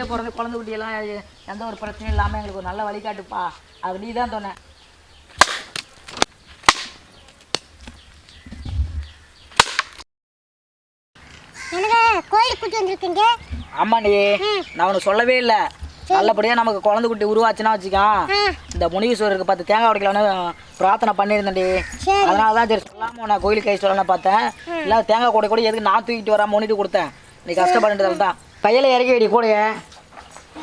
நல்லபடியாக பிறந்த குழந்தை குட்டியெல்லாம் எந்த ஒரு பிரச்சனையும் இல்லாமல் எங்களுக்கு ஒரு நல்ல வழிகாட்டுப்பா. அது நீ தான் சொன்ன. ஆமாண்டி. நான் உனக்கு சொல்லவே இல்லை. நல்லபடியாக நமக்கு குழந்தை குட்டி உருவாச்சுன்னா வச்சுக்கான் இந்த முனீஸ்வரருக்கு பத்து தேங்காய் உடைக்கலான்னு பிரார்த்தனை பண்ணியிருந்தேன்டி. அதனால தான் சரி சொல்லாம நான் கோயிலுக்கு கை சொல்லலாம் பார்த்தேன். இல்லை தேங்காய் கூட கூட எதுக்கு நான் தூக்கிட்டு வராம முன்னிட்டு கொடுத்தேன். நீ கஷ்டப்படுறதுல தான் கையில் இறக்கி வெடி கூடைய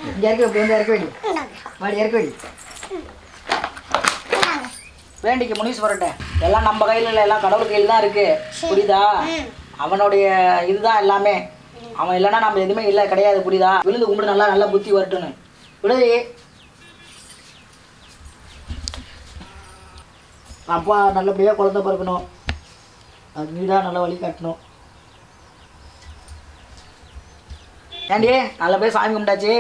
இங்கே இறக்கி இப்படி வந்து இறக்கி வேண்டிக்கு முனீஸ்வரன்ட்ட எல்லாம் நம்ம கையில் இல்லை எல்லாம் கடவுள் கையில் தான் இருக்கு புரியுதா அவனுடைய இதுதான் எல்லாமே அவன் இல்லைன்னா நம்ம எதுவுமே இல்லை கிடையாது புரியுதா விழுந்து கும்பிடு நல்லா நல்லா புத்தி வரட்டுன்னு விடுதி அப்பா நல்லபடியாக குழந்தை பிறக்கணும் அது வீடாக நல்ல வழி காட்டணும் ஏண்டி நல்லபடியாக சாமி கும்பிட்டாச்சு.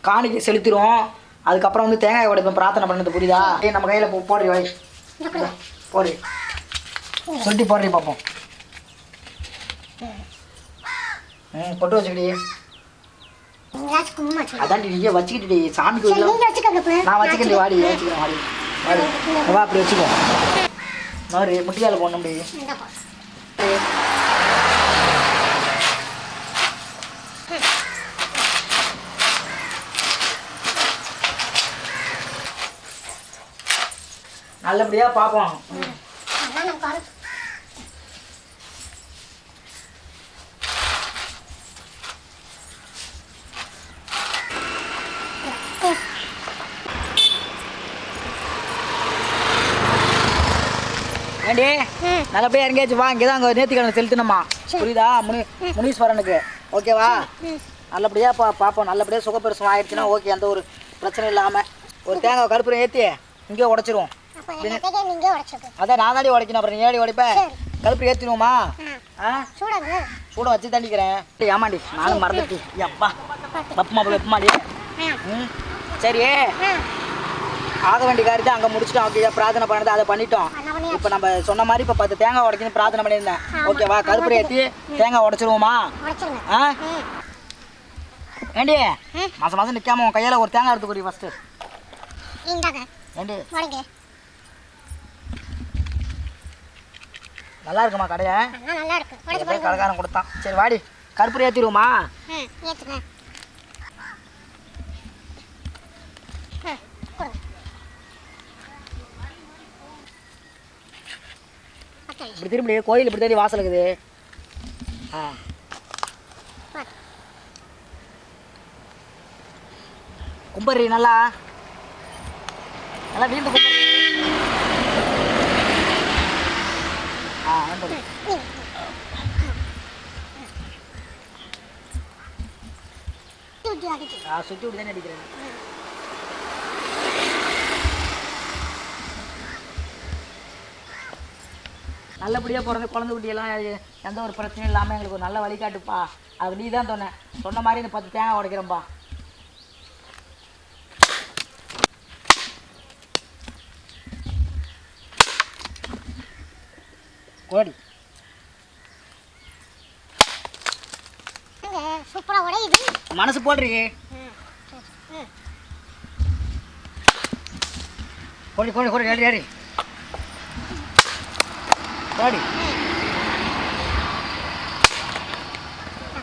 காணிக்கை செலுத்திடுவோம். அதுக்கப்புறம் வந்து தேங்காய் உடைப்பேன் பிரார்த்தனை பண்ணது புரியுதா? ஏய் நம்ம கையில் போ போடுறி வை போடு. சொல்லிட்டு போடுறி பார்ப்போம் ம். பொட்டு வச்சுக்கிடி எங்கேயாச்சும் குங்குமம் வச்சு அதான்டி நீயே வச்சுக்கிட்டு சாமிக்கு நான் வச்சுக்கிறேன் வாடி வச்சுக்கிறேன் வாடி. வாடி அப்படி வச்சுக்கோ. முட்டியால் போடணும் நல்லபடியாக பார்ப்போம் அதான் ஏண்டி? நல்லபடியாக இறங்கியாச்சு வா இங்கே தான் அங்கே நேர்த்திக்கடனை செலுத்தணுமா? புரியுதா? முனி முனீஸ்வரனுக்கு. ஓகேவா? நல்லபடியாக பா பார்ப்போம் நல்லபடியாக சுகப்பிரசவம் ஆயிடுச்சுன்னா ஓகே எந்த ஒரு பிரச்சனையும் இல்லாமல் ஒரு தேங்காய் கருப்புரம் ஏற்றி இங்கே உடச்சிருவோம். அதான் நான் தாண்டி உடைக்கணும். அப்புறம் நீ ஏடி உடைப்பேன் சரி. கருப்பு ஏற்றிடுவோமா சூட வச்சு தண்டிக்கிறேன். ஏய், ஆமாண்டி. நானும் மறந்துட்டு பப்புமா வெப்பமாடி ம். சரி. ஆக வேண்டிய காரியத்தை அங்கே முடிச்சிட்டோம். ஓகே பிரார்த்தனை பண்ணதை அதை பண்ணிட்டோம். இப்போ நம்ம சொன்ன மாதிரி இப்போ பத்து தேங்காய் உடைக்கணும் பிரார்த்தனை பண்ணியிருந்தேன். ஓகேவா? கருப்பரை ஏற்றி தேங்காய் உடைச்சிருவோமா? ஆ? ஏண்டி. மாதம் மாதம் நிற்காம உன் கையில் ஒரு தேங்காய் எடுத்து குடி ஃபஸ்ட்டு ஏண்டி? நல்லா இருக்குமா கடையை? நல்லா இருக்கு. கடைக்காரன் கொடுத்தான். சரி வாடி. கருப்பரை ஏற்றிடுவோமா இப்படி திரும்பி கோயில் இப்படி தேடி வாசல் இருக்குது. ஆ. கும்பரி நல்லா. நல்லா வீந்து கும்பரி ஆ வந்து தூக்கி அடிச்சு சுற்றி விட்டு தானே அடிக்கிறேன் நல்லபடியாக பிறந்த குழந்தை குட்டியெல்லாம் எந்த ஒரு பிரச்சனையும் இல்லாமல் எங்களுக்கு ஒரு நல்ல வழிகாட்டுப்பா அது நீ தான் சொன்ன சொன்ன மாதிரி இந்த பத்து தேங்காய் உடைக்கிறேன்ப்பா கோடி இங்க சூப்பரா உடையுது. மனசு போடுறீங்க கோடி கோடி கோடி ஏறி ஏறி. கோடி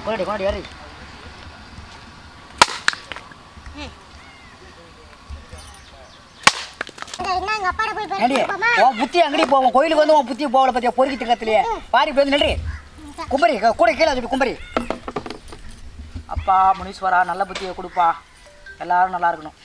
கோடி கோடி ஏறி. போய் புத்தி அங்கடி போவோம் கோயிலுக்கு வந்து உன் புத்தி போகல பத்தியா? பொறுக்கி திட்டத்திலேயே பாரி வந்து நில்றி. கும்பரி கூட கீழே கும்பரி. அப்பா முனீஸ்வரா நல்ல புத்தியை கொடுப்பா. எல்லாரும் நல்லா இருக்கணும்.